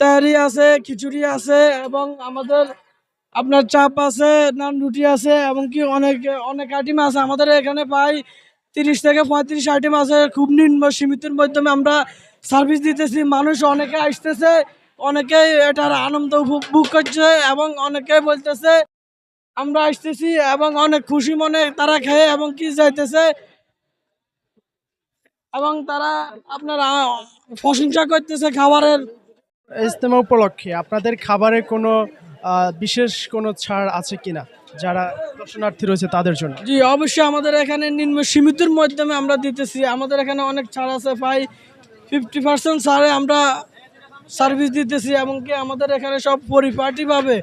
তাহারি আছে, খিচুড়ি আছে এবং আমাদের আপনার চাপ আছে নান রুটি আছে এবং কি অনেক অনেক আইটেম আছে। আমাদের এখানে প্রায় তিরিশ থেকে পঁয়ত্রিশ আইটেম আছে। খুব নিম্ন সীমিতের মাধ্যমে আমরা সার্ভিস দিতেছি। মানুষ অনেকে আসতেছে অনেকেই এটার আনন্দ উপভোগ করছে এবং অনেকে বলতেছে, আমরা আসতেছি এবং অনেক খুশি মনে তারা খেয়ে এবং কি যাইতেছে? এবং তারা আপনার প্রশংসা করতেছে খাবারের ইজতেমা উপলক্ষে আপনাদের খাবারে কোনো বিশেষ কোনো ছাড় আছে কিনা, যারা দর্শনার্থী রয়েছে তাদের জন্য? জি, অবশ্যই আমাদের এখানে নিম্ন সীমিতের মাধ্যমে আমরা দিতেছি। আমাদের এখানে অনেক ছাড় আছে প্রায় ফিফটি পার্সেন্ট ছাড়ে আমরা সার্ভিস দিতেছি এমনকি আমাদের এখানে সব পরিপাটিভাবে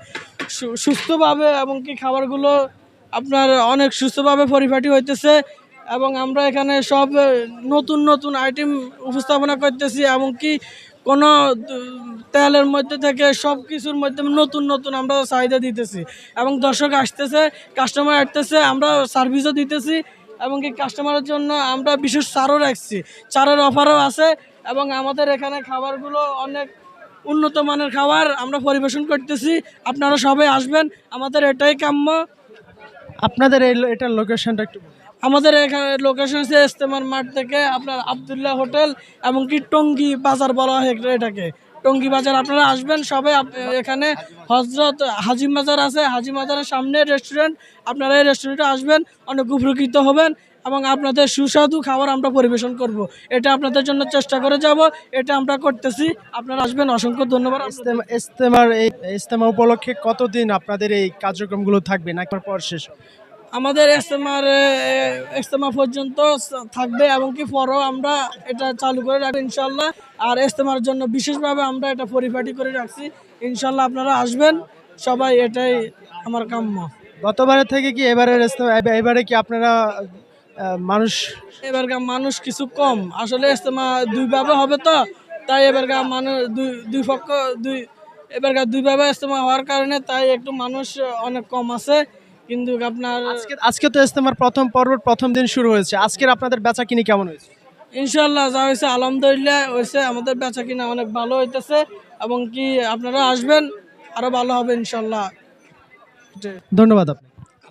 সুস্থভাবে এমনকি খাবারগুলো আপনার অনেক সুস্থভাবে পরিপাটি হইতেছে। এবং আমরা এখানে সব নতুন নতুন আইটেম উপস্থাপনা করতেছি এবং কি কোনো তেলের মধ্যে থেকে সব কিছুর মধ্যে নতুন নতুন আমরা চাহিদা দিতেছি। এবং দর্শক আসতেছে কাস্টমার আসতেছে, আমরা সার্ভিসও দিতেছি এবং কি কাস্টমারের জন্য আমরা বিশেষ ছাড়ও রাখছি। চারের অফারও আছে এবং আমাদের এখানে খাবারগুলো অনেক উন্নত মানের খাবার আমরা পরিবেশন করতেছি। আপনারা সবাই আসবেন, আমাদের এটাই কাম্য। আপনাদের এই এটার লোকেশনটা একটু আমাদের এখানে লোকেশন হচ্ছে ইস্তেমার মাঠ থেকে আপনার আবদুল্লাহ হোটেল এমনকি টঙ্গি বাজার বলা হয় এটাকে। টঙ্গি বাজার, আপনারা আসবেন সবাই এখানে হজরত হাজি বাজার আছে। হাজি বাজারের সামনে রেস্টুরেন্ট আপনারা এই রেস্টুরেন্টে আসবেন, অনেক উপকৃত হবেন। এবং আপনাদের সুস্বাদু খাবার আমরা পরিবেশন করব। এটা আপনাদের জন্য চেষ্টা করে যাব এটা আমরা করতেছি। আপনারা আসবেন অসংখ্য ধন্যবাদ। ইজতেমার এই ইজতেমা উপলক্ষে কতদিন আপনাদের এই কার্যক্রমগুলো থাকবে? না একবার পর শেষ আমাদের ইস্তেমার ইস্তেমা পর্যন্ত থাকবে এবং কি পরও আমরা এটা চালু করে রাখব ইনশাল্লাহ আর ইস্তেমার জন্য বিশেষভাবে আমরা এটা পরিপাটি করে রাখছি। ইনশাল্লাহ আপনারা আসবেন সবাই এটাই আমার কাম্য। গতবারের থেকে কি এবারের এবারে কি আপনারা মানুষ এবারকার মানুষ কিছু কম। আসলে ইস্তেমা দুইভাবে হবে তো। তাই এবারকার মানুষ দুই দুই পক্ষ দুই এবারকার দুইভাবে ইস্তেমা হওয়ার কারণে তাই একটু মানুষ অনেক কম আছে। কিন্তু আপনার আজকে আজকে তো ইজতেমার প্রথম পর্ব প্রথম দিন শুরু হয়েছে। আজকের আপনাদের বেচা কিনি কেমন হয়েছে? ইনশাল্লাহ যা হয়েছে আলহামদুলিল্লাহ হয়েছে। আমাদের বেচা কিনা অনেক ভালো হইতেছে এবং কি আপনারা আসবেন আরও ভালো হবে ইনশাল্লাহ ধন্যবাদ আপনাকে।